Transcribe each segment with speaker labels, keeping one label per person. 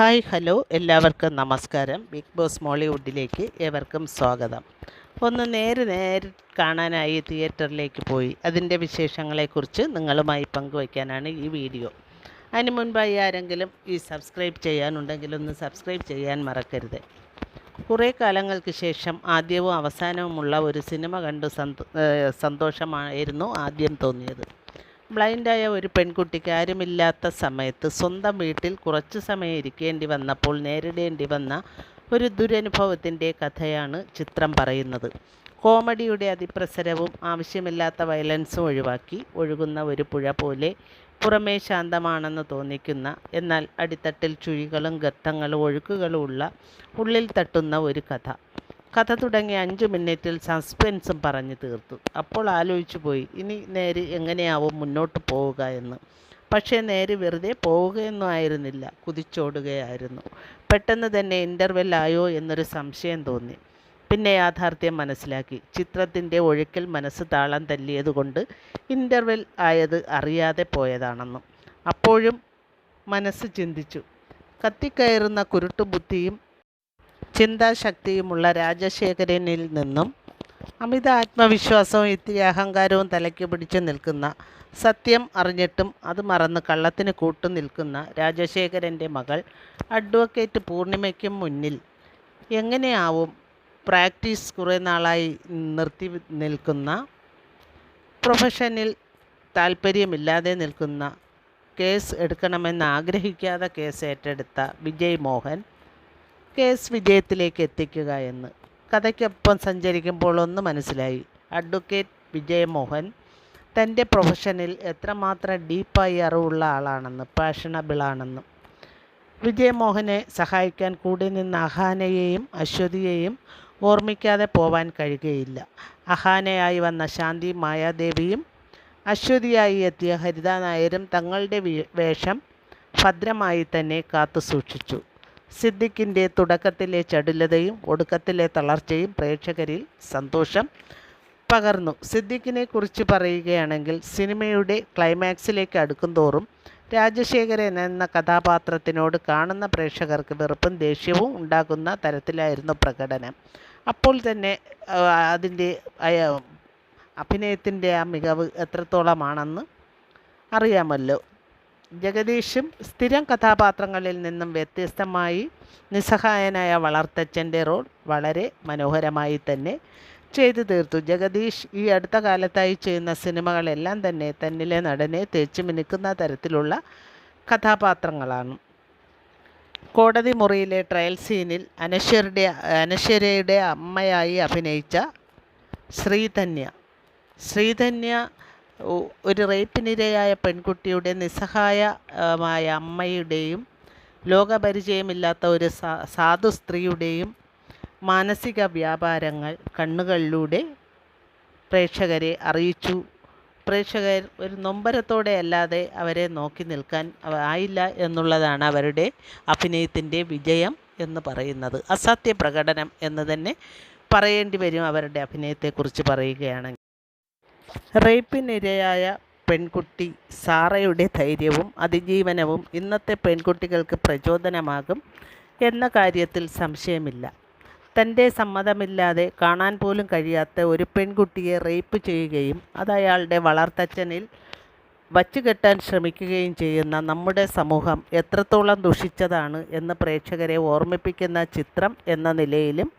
Speaker 1: Hi hello എല്ലാവർക്കും നമസ്കാരം. Big boss മോളിവുഡിലേക്ക് ഏവർക്കും സ്വാഗതം. ഒന്ന് നേരെ നേരെ കാണാനായി തിയേറ്ററിലേക്ക് പോയി. അതിന്റെ വിശേഷങ്ങളെക്കുറിച്ച് നിങ്ങളുമായി പങ്കുവയ്ക്കാനാണ് ഈ വീഡിയോ. അതിന് മുൻപായി ആരെങ്കിലും ഈ സബ്സ്ക്രൈബ് ചെയ്യാനുണ്ടെങ്കിൽ ഒന്ന് സബ്സ്ക്രൈബ് ചെയ്യാൻ മറക്കരുത്. കുറേ കാലങ്ങൾക്ക് ശേഷം ആദ്യവും അവസാനവുമുള്ള ഒരു സിനിമ കണ്ടു സന്തോ സന്തോഷമായിരുന്നു ആദ്യം തോന്നിയത്. ബ്ലൈൻഡായ ഒരു പെൺകുട്ടിക്ക് ആരുമില്ലാത്ത സമയത്ത് സ്വന്തം വീട്ടിൽ കുറച്ചു സമയം ഇരിക്കേണ്ടി വന്നപ്പോൾ നേരിടേണ്ടി വന്ന ഒരു ദുരനുഭവത്തിന്റെ കഥയാണ് ചിത്രം പറയുന്നത്. കോമഡിയുടെ അതിപ്രസരവും ആവശ്യമില്ലാത്ത വയലൻസും ഒഴിവാക്കി ഒഴുകുന്ന ഒരു പുഴ പോലെ പുറമേ ശാന്തമാണെന്ന് തോന്നിക്കുന്ന എന്നാൽ അടിത്തട്ടിൽ ചുഴികളും ഗർത്തങ്ങളും ഒഴുക്കുകളും ഉള്ള ഉള്ളിൽ തട്ടുന്ന ഒരു കഥ. കഥ തുടങ്ങിയ അഞ്ച് മിനിറ്റിൽ സസ്പെൻസും പറഞ്ഞു തീർത്തു. അപ്പോൾ ആലോചിച്ചു പോയി ഇനി നേര് എങ്ങനെയാവും മുന്നോട്ട് പോവുക എന്ന്. പക്ഷേ നേര് വെറുതെ പോവുകയൊന്നും ആയിരുന്നില്ല കുതിച്ചോടുകയായിരുന്നു. പെട്ടെന്ന് തന്നെ ഇന്റർവെൽ ആയോ എന്നൊരു സംശയം തോന്നി. പിന്നെ യാഥാർത്ഥ്യം മനസ്സിലാക്കി. ചിത്രത്തിന്റെ ഒഴുക്കിൽ മനസ്സ് താളം തല്ലിയതുകൊണ്ട് ഇന്റർവെൽ ആയത് അറിയാതെ പോയതാണെന്നും. അപ്പോഴും മനസ്സ് ചിന്തിച്ചു. കത്തിക്കയറുന്ന കുരുട്ടുബുദ്ധിയും ചിന്താശക്തിയുമുള്ള രാജശേഖരനിൽ നിന്നും അമിത ആത്മവിശ്വാസവും ഇത്തിരി അഹങ്കാരവും തലയ്ക്ക് പിടിച്ച് നിൽക്കുന്ന സത്യം അറിഞ്ഞിട്ടും അത് മറന്ന് കള്ളത്തിന് കൂട്ടു നിൽക്കുന്ന രാജശേഖരന്റെ മകൾ അഡ്വക്കേറ്റ് പൂർണിമയ്ക്കും മുന്നിൽ എങ്ങനെയാവും പ്രാക്ടീസ് കുറേ നാളായി നിർത്തി നിൽക്കുന്ന പ്രൊഫഷനിൽ താല്പര്യമില്ലാതെ നിൽക്കുന്ന കേസ് എടുക്കണമെന്ന് ആഗ്രഹിക്കാതെ കേസ് ഏറ്റെടുത്ത വിജയ് മോഹൻ കേസ് വിജയത്തിലേക്ക് എത്തിക്കുക എന്ന്. കഥയ്ക്കൊപ്പം സഞ്ചരിക്കുമ്പോൾ ഒന്ന് മനസ്സിലായി. അഡ്വക്കേറ്റ് വിജയമോഹൻ തന്റെ പ്രൊഫഷനിൽ എത്രമാത്രം ഡീപ്പായി അറിവുള്ള ആളാണെന്ന് പാഷണബിളാണെന്നും വിജയമോഹനെ സഹായിക്കാൻ കൂടി നിന്ന് അഹാനയെയും അശ്വതിയെയും ഓർമ്മിക്കാതെ പോവാൻ കഴിയുകയില്ല. അഹാനയായി വന്ന ശാന്തി മായാദേവിയും അശ്വതിയായി എത്തിയ ഹരിത നായരും തങ്ങളുടെ വേഷം ഭദ്രമായി തന്നെ കാത്തു സൂക്ഷിച്ചു സിദ്ദിഖിന്റെ തുടക്കത്തിലെ ചടുലതയും ഒടുക്കത്തിലെ തളർച്ചയും പ്രേക്ഷകരിൽ സന്തോഷം പകർന്നു. സിദ്ദിഖിനെ കുറിച്ച് പറയുകയാണെങ്കിൽ സിനിമയുടെ ക്ലൈമാക്സിലേക്ക് അടുക്കും തോറും രാജശേഖരൻ എന്ന കഥാപാത്രത്തിനോട് കാണുന്ന പ്രേക്ഷകർക്ക് വെറുപ്പും ദേഷ്യവും ഉണ്ടാകുന്ന തരത്തിലായിരുന്നു പ്രകടനം. അപ്പോൾ തന്നെ അതിന്റെ അഭിനയത്തിന്റെ ആ മികവ് എത്രത്തോളമാണെന്ന് അറിയാമല്ലോ. ജഗദീഷും സ്ഥിരം കഥാപാത്രങ്ങളിൽ നിന്നും വ്യത്യസ്തമായി നിസ്സഹായനായ വളർത്തച്ഛന്റെ റോൾ വളരെ മനോഹരമായി തന്നെ ചെയ്തു തീർത്തു. ജഗദീഷ് ഈ അടുത്ത കാലത്തായി ചെയ്യുന്ന സിനിമകളെല്ലാം തന്നെ തന്നിലെ നടനെ തേച്ചു മിനുക്കുന്ന തരത്തിലുള്ള കഥാപാത്രങ്ങളാണ്. കോടതി മുറിയിലെ ട്രയൽ സീനിൽ അനശ്വരുടെ അനശ്വരയുടെ അമ്മയായി അഭിനയിച്ച ശ്രീധന്യ. ശ്രീധന്യ ഒരു റേപ്പിനിരയായ പെൺകുട്ടിയുടെ നിസ്സഹായമായ അമ്മയുടെയും ലോകപരിചയമില്ലാത്ത ഒരു സാധു സ്ത്രീയുടെയും മാനസിക വ്യാപാരങ്ങൾ കണ്ണുകളിലൂടെ പ്രേക്ഷകരെ അറിയിച്ചു. പ്രേക്ഷകർ ഒരു നൊമ്പരത്തോടെ അല്ലാതെ അവരെ നോക്കി നിൽക്കാൻ ആയില്ല എന്നുള്ളതാണ് അവരുടെ അഭിനയത്തിന്റെ വിജയം എന്ന് പറയുന്നത്. അസത്യ പ്രകടനം എന്ന് തന്നെ പറയേണ്ടി വരും അവരുടെ അഭിനയത്തെക്കുറിച്ച് പറയുകയാണെങ്കിൽ. റേപ്പിനിരയായ പെൺകുട്ടി സാറയുടെ ധൈര്യവും അതിജീവനവും ഇന്നത്തെ പെൺകുട്ടികൾക്ക് പ്രചോദനമാകും എന്ന കാര്യത്തിൽ സംശയമില്ല. തന്റെ സമ്മതമില്ലാതെ കാണാൻ പോലും കഴിയാത്ത ഒരു പെൺകുട്ടിയെ റേപ്പ് ചെയ്യുകയും അത് അയാളുടെ വളർത്തച്ഛനിൽ വച്ചുകെട്ടാൻ ശ്രമിക്കുകയും ചെയ്യുന്ന നമ്മുടെ സമൂഹം എത്രത്തോളം ദുഷിച്ചതാണ് എന്ന് പ്രേക്ഷകരെ ഓർമ്മിപ്പിക്കുന്ന ചിത്രം എന്ന നിലയിലും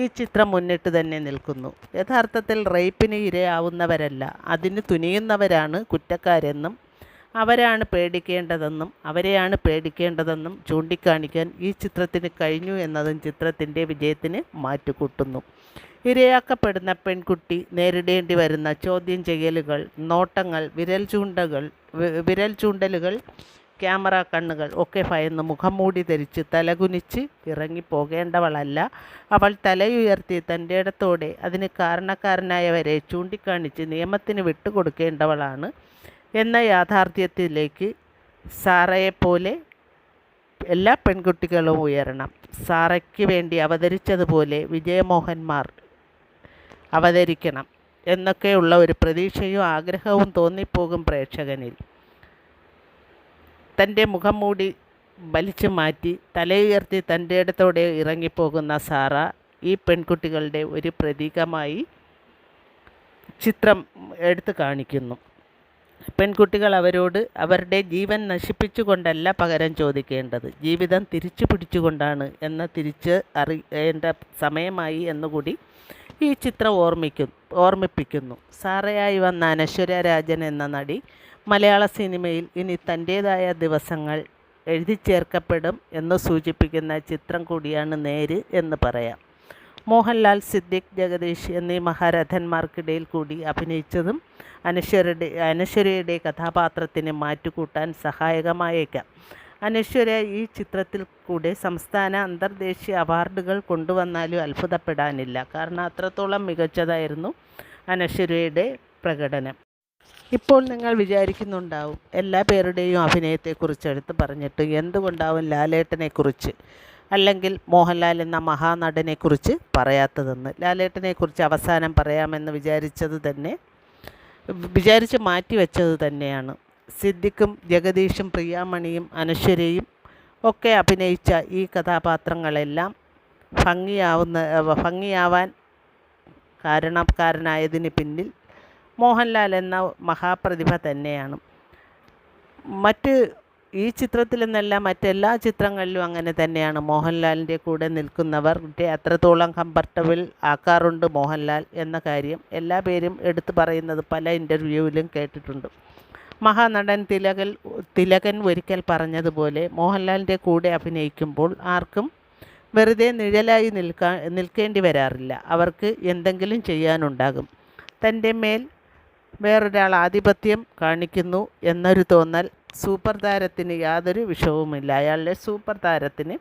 Speaker 1: ഈ ചിത്രം മുന്നിട്ട് തന്നെ നിൽക്കുന്നു. യഥാർത്ഥത്തിൽ റേപ്പിന് ഇരയാവുന്നവരല്ല അതിന് തുനിയുന്നവരാണ് കുറ്റക്കാരെന്നും അവരാണ് പേടിക്കേണ്ടതെന്നും അവരെയാണ് പേടിക്കേണ്ടതെന്നും ചൂണ്ടിക്കാണിക്കാൻ ഈ ചിത്രത്തിന് കഴിഞ്ഞു എന്നതും ചിത്രത്തിന്റെ വിജയത്തിന് മാറ്റുകൂട്ടുന്നു. ഇരയാക്കപ്പെടുന്ന പെൺകുട്ടി നേരിടേണ്ടി വരുന്ന ചോദ്യം ചെയ്യലുകൾ നോട്ടങ്ങൾ വിരൽ ചൂണ്ടകൾ വിരൽ ചൂണ്ടലുകൾ ക്യാമറ കണ്ണുകൾ ഒക്കെ ഭയന്ന് മുഖം മൂടി ധരിച്ച് തലകുനിച്ച് ഇറങ്ങിപ്പോകേണ്ടവളല്ല. അവൾ തലയുയർത്തി തന്റെ ഇടത്തോടെ അതിന് കാരണക്കാരനായവരെ ചൂണ്ടിക്കാണിച്ച് നിയമത്തിന് വിട്ടുകൊടുക്കേണ്ടവളാണ് എന്ന യാഥാർത്ഥ്യത്തിലേക്ക് സാറയെപ്പോലെ എല്ലാ പെൺകുട്ടികളും ഉയരണം. സാറയ്ക്ക് വേണ്ടി അവതരിച്ചതുപോലെ വിജയമോഹന്മാർ അവതരിക്കണം എന്നൊക്കെയുള്ള ഒരു പ്രതീക്ഷയും ആഗ്രഹവും തോന്നിപ്പോകും പ്രേക്ഷകനിൽ. തന്റെ മുഖം മൂടി വലിച്ചു മാറ്റി തലയുയർത്തി തന്റെ ഇടത്തോടെ ഇറങ്ങിപ്പോകുന്ന സാറ ഈ പെൺകുട്ടികളുടെ ഒരു പ്രതീകമായി ചിത്രം എടുത്തു കാണിക്കുന്നു. പെൺകുട്ടികൾ അവരോട് അവരുടെ ജീവൻ നശിപ്പിച്ചുകൊണ്ടല്ല പകരം ചോദിക്കേണ്ടത്. ജീവിതം തിരിച്ചു പിടിച്ചുകൊണ്ടാണ് എന്ന് തിരിച്ച് അറിയേണ്ട സമയമായി എന്നുകൂടി ഈ ചിത്രം ഓർമ്മിക്കും ഓർമ്മിപ്പിക്കുന്നു. സാറയായി വന്ന അനശ്വര രാജൻ എന്ന നടി മലയാള സിനിമയിൽ ഇനി തന്റേതായ ദിവസങ്ങൾ എഴുതി ചേർക്കപ്പെടും എന്ന് സൂചിപ്പിക്കുന്ന ചിത്രം കൂടിയാണ് നേര് എന്ന് പറയാം. മോഹൻലാൽ സിദ്ദിഖ് ജഗദീഷ് എന്നീ മഹാരഥന്മാർക്കിടയിൽ കൂടി അഭിനയിച്ചതും അനശ്വരയുടെ അനശ്വരയുടെ കഥാപാത്രത്തിന് മാറ്റുകൂട്ടാൻ സഹായകമായേക്കാം. അനശ്വര ഈ ചിത്രത്തിൽ കൂടെ സംസ്ഥാന അന്തർദേശീയ അവാർഡുകൾ കൊണ്ടുവന്നാലും അത്ഭുതപ്പെടാനില്ല. കാരണം അത്രത്തോളം മികച്ചതായിരുന്നു അനശ്വരയുടെ പ്രകടനം. ഇപ്പോൾ നിങ്ങൾ വിചാരിക്കുന്നുണ്ടാവും എല്ലാ പേരുടെയും അഭിനയത്തെക്കുറിച്ച് എടുത്ത് പറഞ്ഞിട്ട് എന്തുകൊണ്ടാവും ലാലേട്ടനെക്കുറിച്ച് അല്ലെങ്കിൽ മോഹൻലാൽ എന്ന മഹാനടനെക്കുറിച്ച് പറയാത്തതെന്ന്. ലാലേട്ടനെക്കുറിച്ച് അവസാനം പറയാമെന്ന് വിചാരിച്ചത് തന്നെ വിചാരിച്ച് മാറ്റിവെച്ചത് തന്നെയാണ്. സിദ്ദിഖും ജഗദീഷും പ്രിയാമണിയും അനശ്വരയും ഒക്കെ അഭിനയിച്ച ഈ കഥാപാത്രങ്ങളെല്ലാം ഭംഗിയാവുന്ന ഭംഗിയാവാൻ കാരണക്കാരനായതിന് പിന്നിൽ മോഹൻലാൽ എന്ന മഹാപ്രതിഭ തന്നെയാണ്. മറ്റ് ഈ ചിത്രത്തിൽ നിന്നല്ല മറ്റെല്ലാ ചിത്രങ്ങളിലും അങ്ങനെ തന്നെയാണ്. മോഹൻലാലിന്റെ കൂടെ നിൽക്കുന്നവരുടെ അത്രത്തോളം കംഫർട്ടബിൾ ആക്കാറുണ്ട് മോഹൻലാൽ എന്ന കാര്യം എല്ലാ പേരും എടുത്തു പറയുന്നത് പല ഇന്റർവ്യൂവിലും കേട്ടിട്ടുണ്ട്. മഹാനടൻ തിലകൻ തിലകൻ ഒരിക്കൽ പറഞ്ഞതുപോലെ മോഹൻലാലിന്റെ കൂടെ അഭിനയിക്കുമ്പോൾ ആർക്കും വെറുതെ നിഴലായി നിൽക്കാൻ നിൽക്കേണ്ടി വരാറില്ല. അവർക്ക് എന്തെങ്കിലും ചെയ്യാനുണ്ടാകും. തന്റെ മേൽ വേറൊരാൾ ആധിപത്യം കാണിക്കുന്നു എന്നൊരു തോന്നൽ സൂപ്പർ താരത്തിന് യാതൊരു വിഷമവുമില്ല. അയാളുടെ സൂപ്പർ താരത്തിന്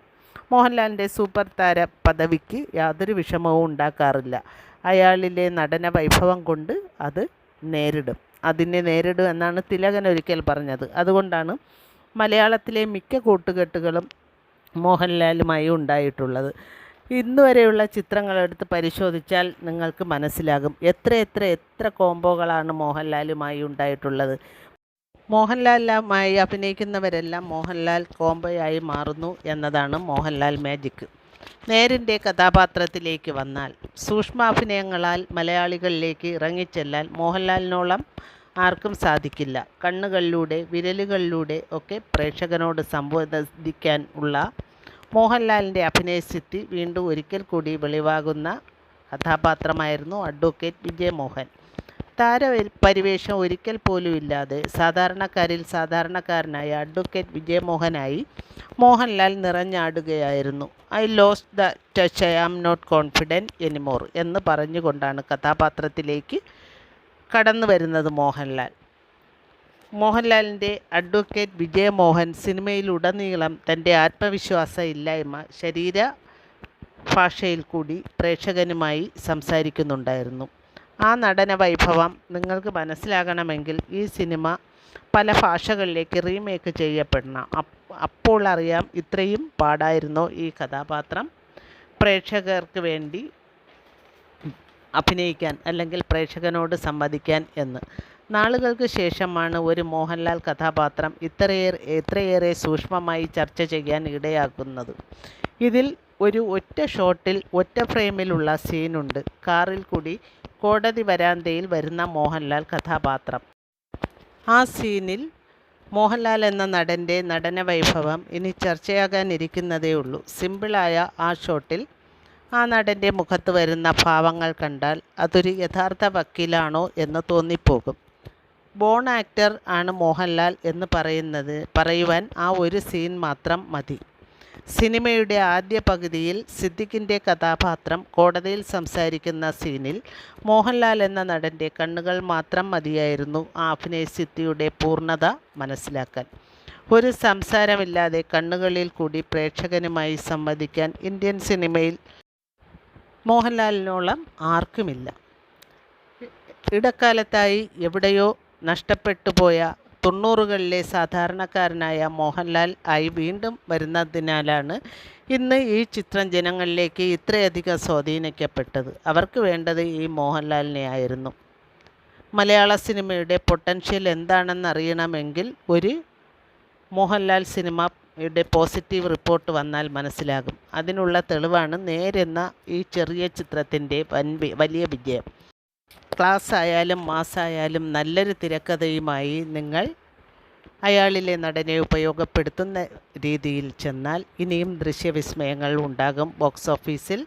Speaker 1: മോഹൻലാലിന്റെ സൂപ്പർ താര പദവിക്ക് യാതൊരു വിഷമവും ഉണ്ടാക്കാറില്ല. അയാളിലെ നടന വൈഭവം കൊണ്ട് അത് നേരിടും. അതിനെ നേരിടും എന്നാണ് തിലകൻ ഒരിക്കൽ പറഞ്ഞത്. അതുകൊണ്ടാണ് മലയാളത്തിലെ മിക്ക കൂട്ടുകെട്ടുകളും മോഹൻലാലുമായി ഉണ്ടായിട്ടുള്ളത്. ഇന്ന് വരെയുള്ള ചിത്രങ്ങളെടുത്ത് പരിശോധിച്ചാൽ നിങ്ങൾക്ക് മനസ്സിലാകും. എത്ര എത്ര എത്ര കോംബോകളാണ് മോഹൻലാലുമായി ഉണ്ടായിട്ടുള്ളത്. മോഹൻലാലുമായി അഭിനയിക്കുന്നവരെല്ലാം മോഹൻലാൽ കോംബോയായി മാറുന്നു എന്നതാണ് മോഹൻലാൽ മാജിക് നേരിന്റെ കഥാപാത്രത്തിലേക്ക് വന്നാൽ സൂക്ഷ്മാഭിനയങ്ങളാൽ മലയാളികളിലേക്ക് ഇറങ്ങിച്ചെല്ലാൻ മോഹൻലാലിനോളം ആർക്കും സാധിക്കില്ല. കണ്ണുകളിലൂടെ വിരലുകളിലൂടെ ഒക്കെ പ്രേക്ഷകനോട് സംവദിക്കാൻ ഉള്ള മോഹൻലാലിന്റെ അഭിനയസിദ്ധി വീണ്ടും ഒരിക്കൽ കൂടി വെളിവാകുന്ന കഥാപാത്രമായിരുന്നു അഡ്വക്കേറ്റ് വിജയമോഹൻ. താര പരിവേഷം ഒരിക്കൽ പോലും ഇല്ലാതെ സാധാരണക്കാരിൽ സാധാരണക്കാരനായ അഡ്വക്കേറ്റ് വിജയമോഹനായി Mohanlal നിറഞ്ഞാടുകയായിരുന്നു. I lose the touch I am not confident anymore എന്ന് പറഞ്ഞുകൊണ്ടാണ് കഥാപാത്രത്തിലേക്ക് കടന്നു വരുന്നത് മോഹൻലാൽ. മോഹൻലാലിന്റെ അഡ്വക്കേറ്റ് വിജയമോഹൻ സിനിമയിലുടനീളം തന്റെ ആത്മവിശ്വാസ ഇല്ലായ്മ ശരീര ഭാഷയിൽ കൂടി പ്രേക്ഷകനുമായി സംസാരിക്കുന്നുണ്ടായിരുന്നു. ആ നടന വൈഭവം നിങ്ങൾക്ക് മനസ്സിലാകണമെങ്കിൽ ഈ സിനിമ പല ഭാഷകളിലേക്ക് റീമേക്ക് ചെയ്യപ്പെടണം അപ്പോൾ അറിയാം ഇത്രയും പാടായിരുന്നോ ഈ കഥാപാത്രം. പ്രേക്ഷകർക്ക് വേണ്ടി അഭിനയിക്കാൻ അല്ലെങ്കിൽ പ്രേക്ഷകനോട് സംവദിക്കാൻ എന്ന്. നാളുകൾക്ക് ശേഷമാണ് ഒരു മോഹൻലാൽ കഥാപാത്രം ഇത്രയേറെ എത്രയേറെ സൂക്ഷ്മമായി ചർച്ച ചെയ്യാൻ ഇടയാക്കുന്നത്. ഇതിൽ ഒരു ഒറ്റ ഷോട്ടിൽ ഒറ്റ ഫ്രെയിമിലുള്ള സീനുണ്ട്. കാറിൽ കൂടി കോടതി വരാന്തയിൽ വരുന്ന മോഹൻലാൽ കഥാപാത്രം. ആ സീനിൽ മോഹൻലാൽ എന്ന നടന്റെ നടന വൈഭവം ഇനി ചർച്ചയാകാനിരിക്കുന്നതേ ഉള്ളൂ. സിമ്പിളായ ആ ഷോട്ടിൽ ആ നടന്റെ മുഖത്ത് വരുന്ന ഭാവങ്ങൾ കണ്ടാൽ അതൊരു യഥാർത്ഥ വക്കീലാണോ എന്ന് തോന്നിപ്പോകും. ബോൺ ആക്ടർ ആണ് മോഹൻലാൽ എന്ന് പറയുന്നത് പറയുവാൻ ആ ഒരു സീൻ മാത്രം മതി. സിനിമയുടെ ആദ്യ പകുതിയിൽ സിദ്ദിഖിന്റെ കഥാപാത്രം കോടതിയിൽ സംസാരിക്കുന്ന സീനിൽ മോഹൻലാൽ എന്ന നടന്റെ കണ്ണുകൾ മാത്രം മതിയായിരുന്നു ആ അഭിനയസിദ്ധിയുടെ പൂർണത മനസ്സിലാക്കാൻ. ഒരു സംസാരമില്ലാതെ കണ്ണുകളിൽ കൂടി പ്രേക്ഷകനുമായി സംവദിക്കാൻ ഇന്ത്യൻ സിനിമയിൽ മോഹൻലാലിനോളം ആർക്കുമില്ല. ഇടക്കാലത്തായി എവിടെയോ നഷ്ടപ്പെട്ടു പോയ തൊണ്ണൂറുകളിലെ സാധാരണക്കാരനായ മോഹൻലാൽ ആയി വീണ്ടും വരുന്നതിനാലാണ് ഇന്ന് ഈ ചിത്രം ജനങ്ങളിലേക്ക് ഇത്രയധികം സ്വാധീനിക്കപ്പെട്ടത്. അവർക്ക് വേണ്ടത് ഈ മോഹൻലാലിനെ ആയിരുന്നു. മലയാള സിനിമയുടെ പൊട്ടൻഷ്യൽ എന്താണെന്ന് അറിയണമെങ്കിൽ ഒരു മോഹൻലാൽ സിനിമയുടെ പോസിറ്റീവ് റിപ്പോർട്ട് വന്നാൽ മനസ്സിലാകും. അതിനുള്ള തെളിവാണ് നേരെന്ന ഈ ചെറിയ ചിത്രത്തിന്റെ വലിയ വിജയം. ക്ലാസ് ആയാലും മാസായാലും നല്ലൊരു തിരക്കഥയുമായി നിങ്ങൾ അയാളിലെ നടനെ ഉപയോഗപ്പെടുത്തുന്ന രീതിയിൽ ചെന്നാൽ ഇനിയും ദൃശ്യവിസ്മയങ്ങൾ ഉണ്ടാകും. ബോക്സ് ഓഫീസിൽ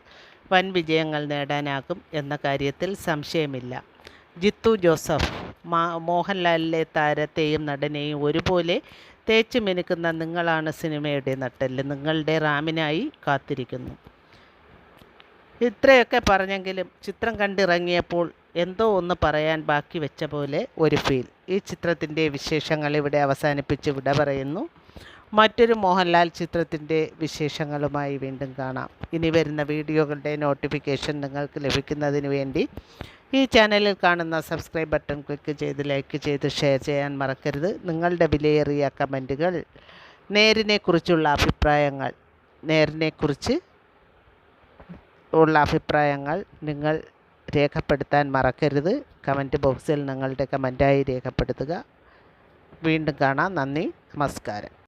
Speaker 1: വൻ വിജയങ്ങൾ നേടാനാകും എന്ന കാര്യത്തിൽ സംശയമില്ല. ജിത്തു ജോസഫ് മാ മോഹൻലാലിലെ താരത്തെയും നടനെയും ഒരുപോലെ തേച്ച് മിനുക്കുന്ന നിങ്ങളാണ് സിനിമയുടെ നട്ടൽ നിങ്ങളുടെ റാമിനായി കാത്തിരിക്കുന്നു. ഇത്രയൊക്കെ പറഞ്ഞെങ്കിലും ചിത്രം കണ്ടിറങ്ങിയപ്പോൾ എന്തോ ഒന്ന് പറയാൻ ബാക്കി വെച്ച പോലെ ഒരു ഫീൽ ഈ ചിത്രത്തിന്റെ വിശേഷങ്ങൾ ഇവിടെ അവസാനിപ്പിച്ച് വിട പറയുന്നു. മറ്റൊരു മോഹൻലാൽ ചിത്രത്തിന്റെ വിശേഷങ്ങളുമായി വീണ്ടും കാണാം. ഇനി വരുന്ന വീഡിയോകളുടെ നോട്ടിഫിക്കേഷൻ നിങ്ങൾക്ക് ലഭിക്കുന്നതിന് വേണ്ടി ഈ ചാനലിൽ കാണുന്ന സബ്സ്ക്രൈബ് ബട്ടൺ ക്ലിക്ക് ചെയ്ത് ലൈക്ക് ചെയ്ത് ഷെയർ ചെയ്യാൻ മറക്കരുത്. നിങ്ങളുടെ വിലയേറിയ കമന്റുകൾ നേരിനെക്കുറിച്ചുള്ള അഭിപ്രായങ്ങൾ നേരിനെക്കുറിച്ച് ഉള്ള അഭിപ്രായങ്ങൾ നിങ്ങൾ രേഖപ്പെടുത്താൻ മറക്കരുത്. കമന്റ് ബോക്സിൽ നിങ്ങളുടെ കമന്റായി രേഖപ്പെടുത്തുക. വീണ്ടും കാണാം. നന്ദി. നമസ്കാരം.